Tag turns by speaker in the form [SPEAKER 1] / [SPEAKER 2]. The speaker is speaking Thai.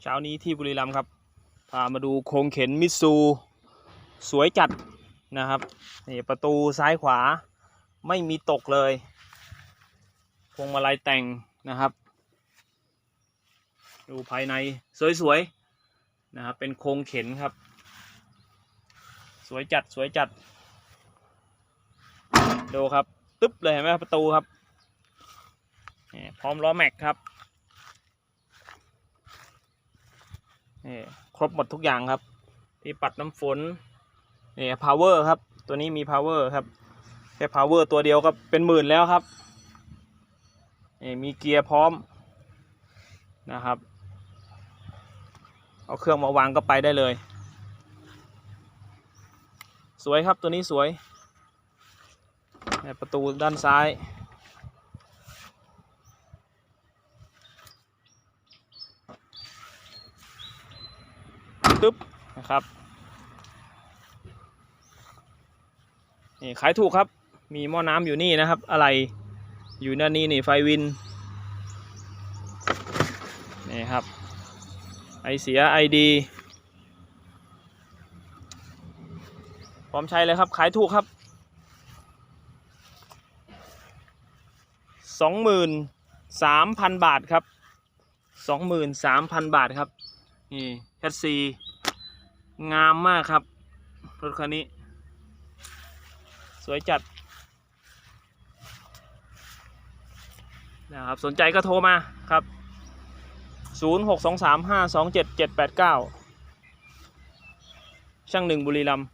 [SPEAKER 1] เช้านี้ที่บุรีรัมย์ครับพามาดูโครงเข็นมิซู สวยจัดนะครับนี่ประตูซ้ายขวาไม่มีตกเลยพวงมาลัยแต่งนะครับ ดูภายในสวยๆนะครับเป็นโครงเข็นครับ สวยจัดสวยจัดดูครับ ตึ๊บเลยเห็นไหมประตูครับนี่พร้อมล้อแม็กครับ นี่ครบหมดทุกอย่างครับ ที่ปัดน้ำฝนนี่ power ครับ ตัวนี้มี power ครับแค่ power ตัวเดียวก็เป็นหมื่นแล้วครับนี่มีเกียร์พร้อมนะครับ เอาเครื่องมาวางก็ไปได้เลย สวยครับตัวนี้สวย ประตูด้านซ้าย ตึ๊บนะครับ นี่ขายถูกครับ มีหม้อน้ำอยู่นี่นะครับ อะไรอยู่ด้านนี้นี่ไฟวิน นี่ครับ ไอเสียไอดี พร้อมใช้เลยครับ ขายถูกครับสองหมื่นสามพันบาทครับสองหมื่นสามพันบาทครับ นี่แคทซี งามมากครับ รถคันนี้ สวยจัดนะครับสนใจก็โทรมาครับ 0623527789 ช่างหนึ่งบุรีรัมย์